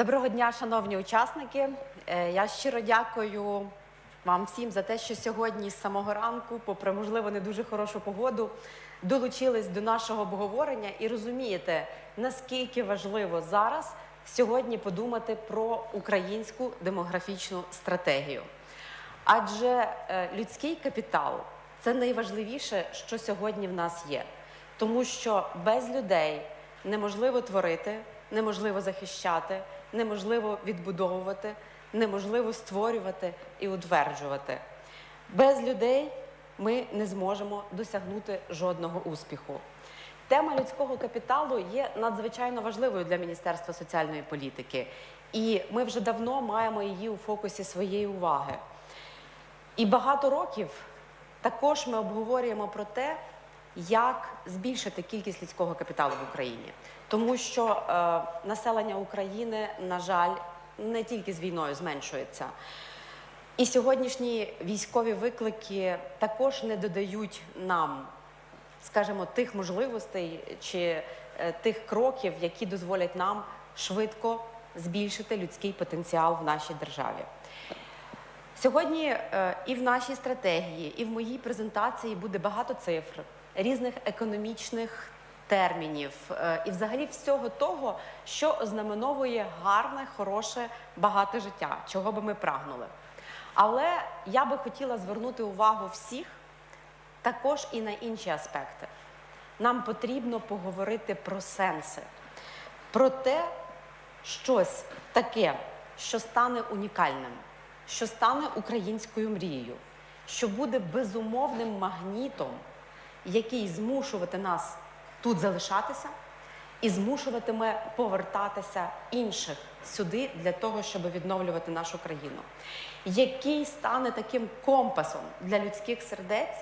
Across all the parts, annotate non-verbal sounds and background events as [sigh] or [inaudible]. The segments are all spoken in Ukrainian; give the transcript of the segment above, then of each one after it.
Доброго дня, шановні учасники. Е, Я щиро дякую вам всім за те, що сьогодні з самого ранку, попри можливо не дуже хорошу погоду, долучились до нашого обговорення і розумієте, наскільки важливо зараз сьогодні подумати про українську демографічну стратегію. Адже е, людський капітал це найважливіше, що сьогодні в нас є. Тому що без людей неможливо творити, неможливо захищати, неможливо відбудовувати, неможливо створювати і утверджувати. Без людей ми не зможемо досягнути жодного успіху. Тема людського капіталу є надзвичайно важливою для Міністерства соціальної політики, і ми вже давно маємо її у фокусі своєї уваги. І багато років також ми обговорюємо про те, як збільшити кількість людського капіталу в Україні, тому що е, населення України, на жаль, не тільки з війною зменшується. І сьогоднішні військові виклики також не додають нам, скажімо, тих можливостей чи е, тих кроків, які дозволять нам швидко збільшити людський потенціал в нашій державі. Сьогодні е, і в нашій стратегії, і в моїй презентації буде багато цифр, різних економічних термінів е, і взагалі всього того, що ознаменовує гарне, хороше, багате життя, чого би ми прагнули. Але я би хотіла звернути увагу всіх також і на інші аспекти. Нам потрібно поговорити про сенси, про те, щось таке, що стане унікальним, що стане українською мрією, що буде безумовним магнітом, який змушувати нас тут залишатися і змушуватиме повертатися інших сюди для того, щоб відновлювати нашу країну, який стане таким компасом для людських сердець,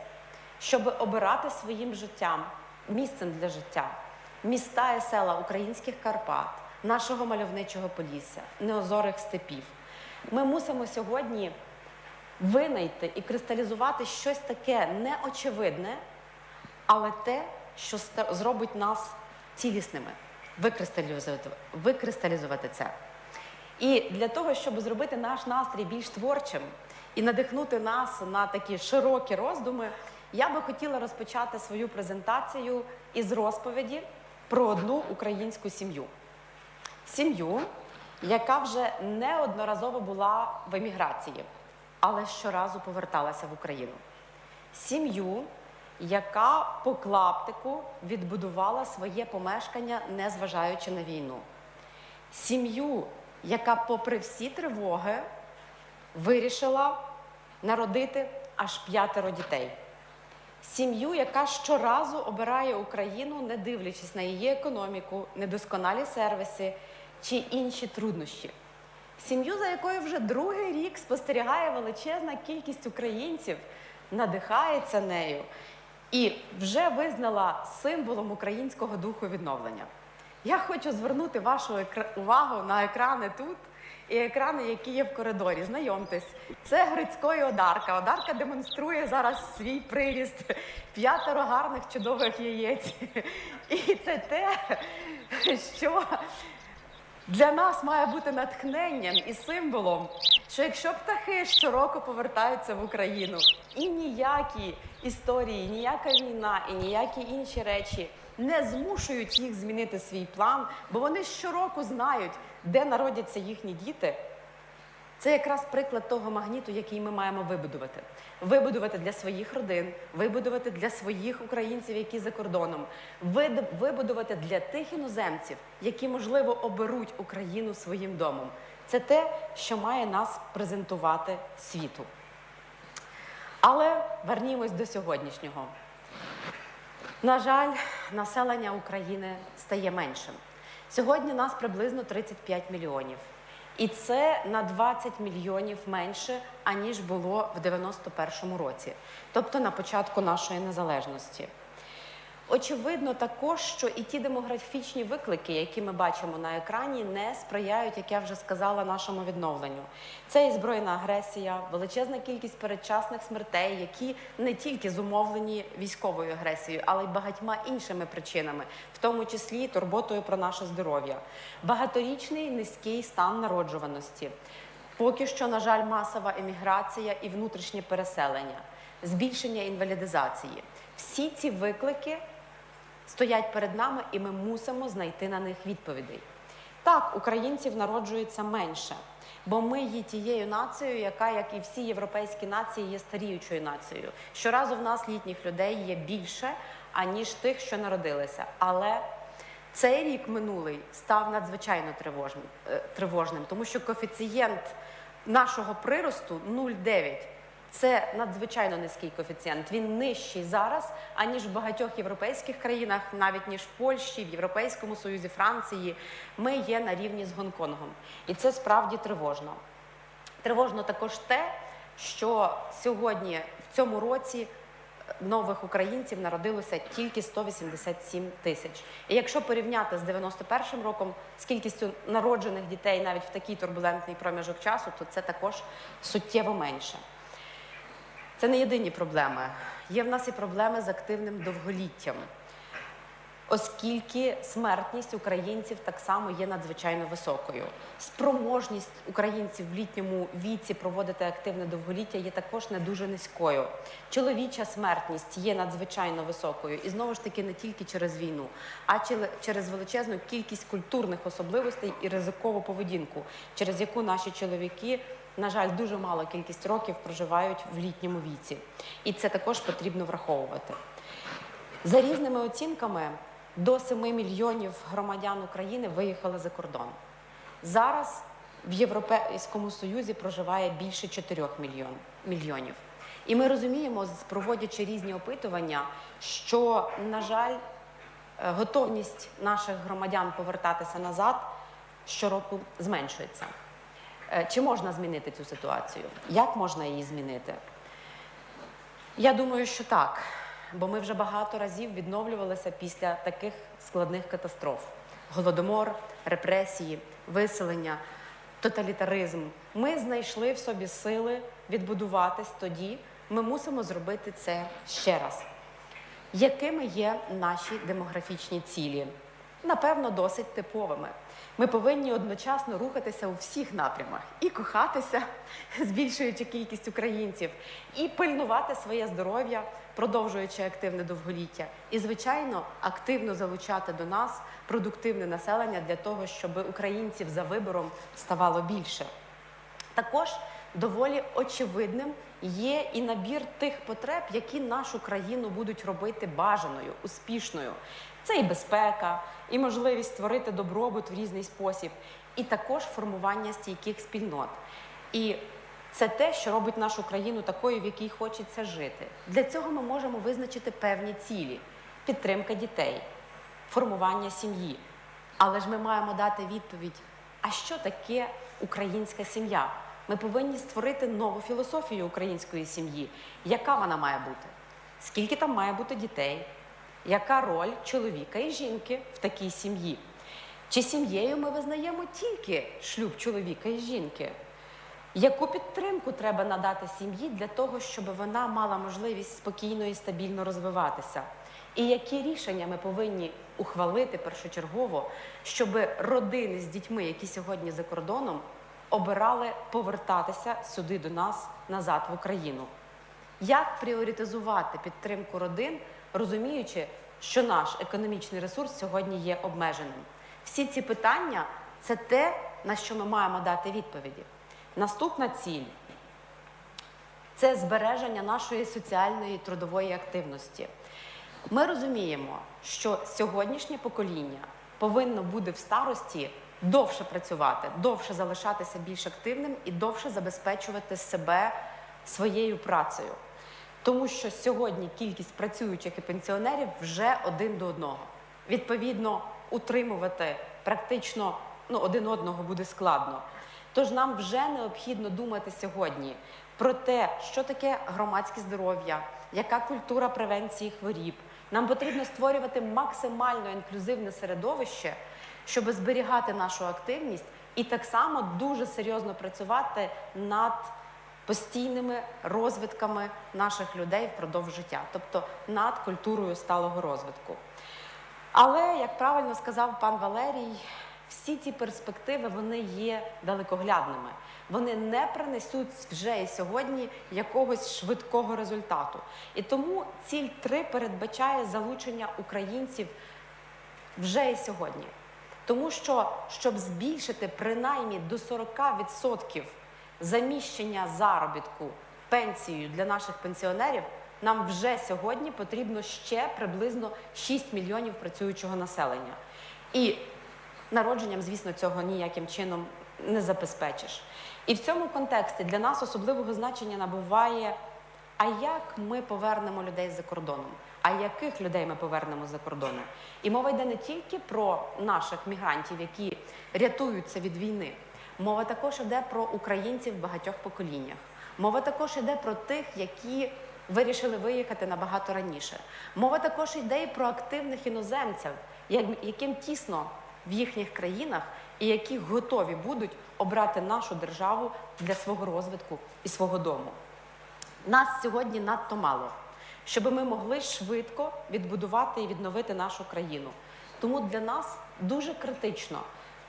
щоб обирати своїм життям місцем для життя міста і села українських Карпат, нашого мальовничого Полісся, неозорих степів. Ми мусимо сьогодні винайти і кристалізувати щось таке неочевидне, але те, що зробить нас цілісними, викристалізувати, викристалізувати це. І для того, щоб зробити наш настрій більш творчим і надихнути нас на такі широкі роздуми, я би хотіла розпочати свою презентацію із розповіді про одну українську сім'ю. Сім'ю, яка вже неодноразово була в еміграції, але щоразу поверталася в Україну. Сім'ю, яка по клаптику відбудувала своє помешкання, незважаючи на війну. Сім'ю, яка, попри всі тривоги, вирішила народити аж п'ятеро дітей. Сім'ю, яка щоразу обирає Україну, не дивлячись на її економіку, недосконалі сервіси чи інші труднощі. Сім'ю, за якою вже другий рік спостерігає величезна кількість українців, надихається нею і вже визнала символом українського духу відновлення. Я хочу звернути вашу увагу на екрани тут і екрани, які є в коридорі. Знайомтесь, це Грицько Одарка. Одарка демонструє зараз свій приріст п'ятеро гарних чудових яєць. І це те, що для нас має бути натхненням і символом, що якщо птахи щороку повертаються в Україну, і ніякі історії, ніяка війна і ніякі інші речі не змушують їх змінити свій план, бо вони щороку знають, де народяться їхні діти. Це якраз приклад того магніту, який ми маємо вибудувати. Вибудувати для своїх родин, вибудувати для своїх українців, які за кордоном, вибудувати для тих іноземців, які, можливо, оберуть Україну своїм домом. Це те, що має нас презентувати світу. Але вернімось до сьогоднішнього. На жаль, населення України стає меншим. Сьогодні нас приблизно 35 мільйонів. І це на 20 мільйонів менше, аніж було в 91-му році, тобто на початку нашої незалежності. Очевидно, також, що і ті демографічні виклики, які ми бачимо на екрані, не сприяють, як я вже сказала, нашому відновленню. Це і збройна агресія, величезна кількість передчасних смертей, які не тільки зумовлені військовою агресією, але й багатьма іншими причинами, в тому числі турботою про наше здоров'я, багаторічний низький стан народжуваності. Поки що, на жаль, масова еміграція і внутрішнє переселення, збільшення інвалідизації. Всі ці виклики стоять перед нами, і ми мусимо знайти на них відповідей. Так, українців народжується менше, бо ми є тією нацією, яка, як і всі європейські нації, є старіючою нацією. Щоразу в нас літніх людей є більше, аніж тих, що народилися. Але цей рік минулий став надзвичайно тривожним, е, тривожним тому що коефіцієнт нашого приросту 0,9. Це надзвичайно низький коефіцієнт. Він нижчий зараз, аніж в багатьох європейських країнах, навіть ніж в Польщі, в Європейському Союзі, Франції. Ми є на рівні з Гонконгом. І це справді тривожно. Тривожно також те, що сьогодні, в цьому році, нових українців народилося тільки 187 тисяч. І якщо порівняти з 91 роком з кількістю народжених дітей навіть в такий турбулентний проміжок часу, то це також суттєво менше. Це не єдині проблеми. Є в нас і проблеми з активним довголіттям, оскільки смертність українців так само є надзвичайно високою. Спроможність українців в літньому віці проводити активне довголіття є також не дуже низькою. Чоловіча смертність є надзвичайно високою, і знову ж таки не тільки через війну, а через величезну кількість культурних особливостей і ризикову поведінку, через яку наші чоловіки. На жаль, дуже мала кількість років проживають в літньому віці, і це також потрібно враховувати. За різними оцінками, до 7 мільйонів громадян України виїхали за кордон. Зараз в Європейському Союзі проживає більше 4 мільйон, мільйонів. І ми розуміємо, проводячи різні опитування, що, на жаль, е, готовність наших громадян повертатися назад щороку зменшується. Е, Чи можна змінити цю ситуацію? Як можна її змінити? Я думаю, що так, бо ми вже багато разів відновлювалися після таких складних катастроф: голодомор, репресії, виселення, тоталітаризм. Ми знайшли в собі сили відбудуватись тоді. Ми мусимо зробити це ще раз. Якими є наші демографічні цілі? Напевно, досить типовими. Ми повинні одночасно рухатися у всіх напрямах і кохатися, [laughs] збільшуючи кількість українців, і пильнувати своє здоров'я, продовжуючи активне довголіття, і, звичайно, активно залучати до нас продуктивне населення для того, щоб українців за вибором ставало більше. Також доволі очевидним є і набір тих потреб, які нашу країну будуть робити бажаною, успішною. Це і безпека, і можливість створити добробут в різний спосіб, і також формування стійких спільнот. І це те, що робить нашу країну такою, в якій хочеться жити. Для цього ми можемо визначити певні цілі: підтримка дітей, формування сім'ї. Але ж ми маємо дати відповідь: а що таке українська сім'я? Ми повинні створити нову філософію української сім'ї. Яка вона має бути? Скільки там має бути дітей? Яка роль чоловіка і жінки в такій сім'ї? Чи сім'єю ми визнаємо тільки шлюб чоловіка і жінки? Яку підтримку треба надати сім'ї для того, щоб вона мала можливість спокійно і стабільно розвиватися? І які рішення ми повинні ухвалити першочергово, щоб родини з дітьми, які сьогодні за кордоном, обирали повертатися сюди до нас назад в Україну? Як пріоритизувати підтримку родин, розуміючи, що наш економічний ресурс сьогодні є обмеженим? Всі ці питання це те, на що ми маємо дати відповіді. Наступна ціль це збереження нашої соціальної трудової активності. Ми розуміємо, що сьогоднішнє покоління повинно буде в старості довше працювати, довше залишатися більш активним і довше забезпечувати себе своєю працею. Тому що сьогодні кількість працюючих і пенсіонерів вже один до одного. Відповідно, утримувати практично ну, один одного буде складно. Тож нам вже необхідно думати сьогодні про те, що таке громадське здоров'я, яка культура превенції хворіб, Нам потрібно створювати максимально інклюзивне середовище, щоб зберігати нашу активність і так само дуже серйозно працювати над постійними розвитками наших людей впродовж життя, тобто над культурою сталого розвитку. Але, як правильно сказав пан Валерій, всі ці перспективи вони є далекоглядними. Вони не принесуть вже і сьогодні якогось швидкого результату. І тому ціль 3 передбачає залучення українців вже і сьогодні. Тому що, щоб збільшити принаймні до 40% заміщення заробітку пенсією для наших пенсіонерів, нам вже сьогодні потрібно ще приблизно 6 мільйонів працюючого населення. І народженням, звісно, цього ніяким чином не забезпечиш. І в цьому контексті для нас особливого значення набуває, а як ми повернемо людей за кордоном, а яких людей ми повернемо за кордоном. І мова йде не тільки про наших мігрантів, які рятуються від війни. Мова також йде про українців в багатьох поколіннях. Мова також йде про тих, які вирішили виїхати набагато раніше. Мова також йде і про активних іноземців, як- яким тісно в їхніх країнах і які готові будуть обрати нашу державу для свого розвитку і свого дому. Нас сьогодні надто мало, щоб ми могли швидко відбудувати і відновити нашу країну. Тому для нас дуже критично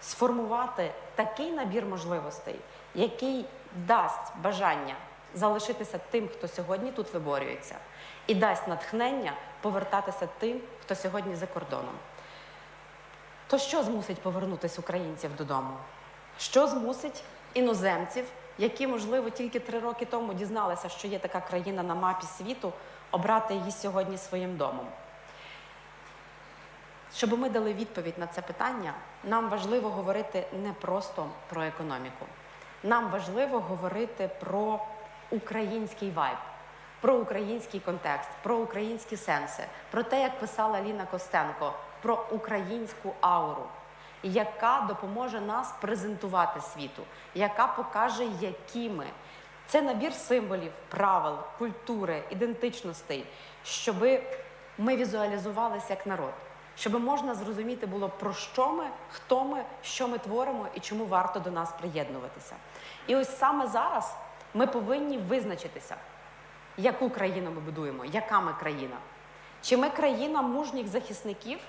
сформувати такий набір можливостей, який дасть бажання залишитися тим, хто сьогодні тут виборюється, і дасть натхнення повертатися тим, хто сьогодні за кордоном. То що змусить повернутися українців додому? Що змусить іноземців, які, можливо, тільки три роки тому дізналися, що є така країна на мапі світу, обрати її сьогодні своїм домом? Щоб ми дали відповідь на це питання, нам важливо говорити не просто про економіку. Нам важливо говорити про український вайб, про український контекст, про українські сенси, про те, як писала Ліна Костенко, про українську ауру, яка допоможе нас презентувати світу, яка покаже, які ми. Це набір символів, правил, культури, ідентичностей, щоб ми візуалізувалися як народ, щоб можна зрозуміти було про що ми, хто ми, що ми творимо і чому варто до нас приєднуватися. І ось саме зараз ми повинні визначитися, яку країну ми будуємо, яка ми країна. Чи ми країна мужніх захисників,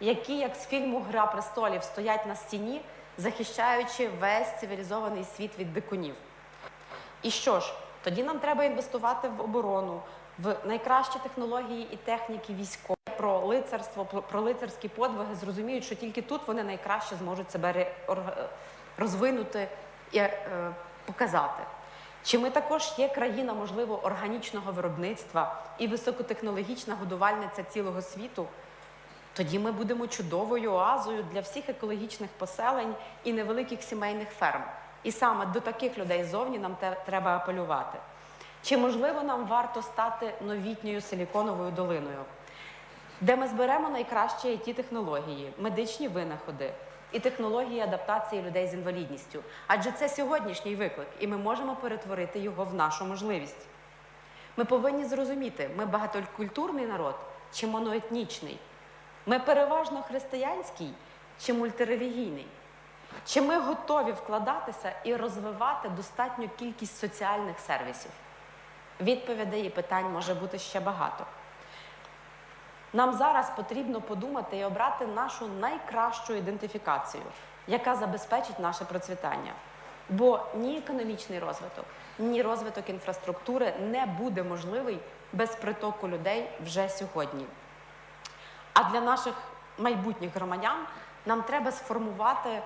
які, як з фільму Гра престолів, стоять на стіні, захищаючи весь цивілізований світ від дикунів? І що ж, тоді нам треба інвестувати в оборону, в найкращі технології і техніки військові, про лицарство, про- лицарські подвиги, зрозуміють, що тільки тут вони найкраще зможуть себе розвинути і е, показати. Чи ми також є країна, можливо, органічного виробництва і високотехнологічна годувальниця цілого світу? Тоді ми будемо чудовою оазою для всіх екологічних поселень і невеликих сімейних ферм. І саме до таких людей зовні нам треба апелювати. Чи можливо нам варто стати новітньою силіконовою долиною, де ми зберемо найкращі it технології, медичні винаходи і технології адаптації людей з інвалідністю? Адже це сьогоднішній виклик, і ми можемо перетворити його в нашу можливість. Ми повинні зрозуміти, ми багатокультурний народ чи моноетнічний. Ми переважно християнський чи мультирелігійний? Чи ми готові вкладатися і розвивати достатню кількість соціальних сервісів? Відповідей і питань може бути ще багато. Нам зараз потрібно подумати і обрати нашу найкращу ідентифікацію, яка забезпечить наше процвітання. Бо ні економічний розвиток, ні розвиток інфраструктури не буде можливий без притоку людей вже сьогодні. А для наших майбутніх громадян нам треба сформувати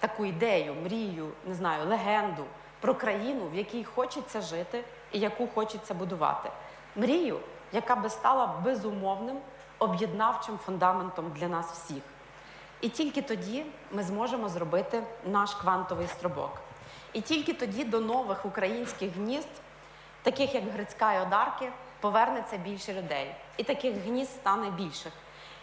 таку ідею, мрію, не знаю, легенду про країну, в якій хочеться жити і яку хочеться будувати. Мрію, яка би стала безумовним об'єднавчим фундаментом для нас всіх. І тільки тоді ми зможемо зробити наш квантовий стрибок. І тільки тоді до нових українських гнізд, таких як Грицька і Одарки, повернеться більше людей. І таких гнізд стане більших.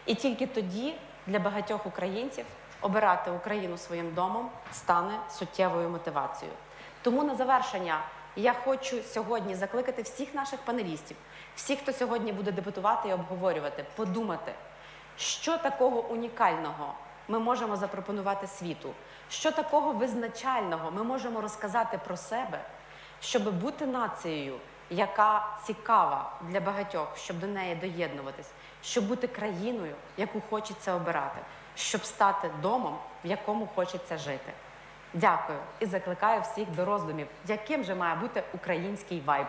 І тільки тоді для багатьох українців обирати Україну своїм домом стане суттєвою мотивацією. Тому на завершення я хочу сьогодні закликати всіх наших панелістів, всіх, хто сьогодні буде дебатувати і обговорювати, подумати, що такого унікального ми можемо запропонувати світу, що такого визначального ми можемо розказати про себе, щоб бути нацією, яка цікава для багатьох, щоб до неї доєднуватись, щоб бути країною, яку хочеться обирати, щоб стати домом, в якому хочеться жити. Дякую і закликаю всіх до роздумів, яким же має бути український вайб.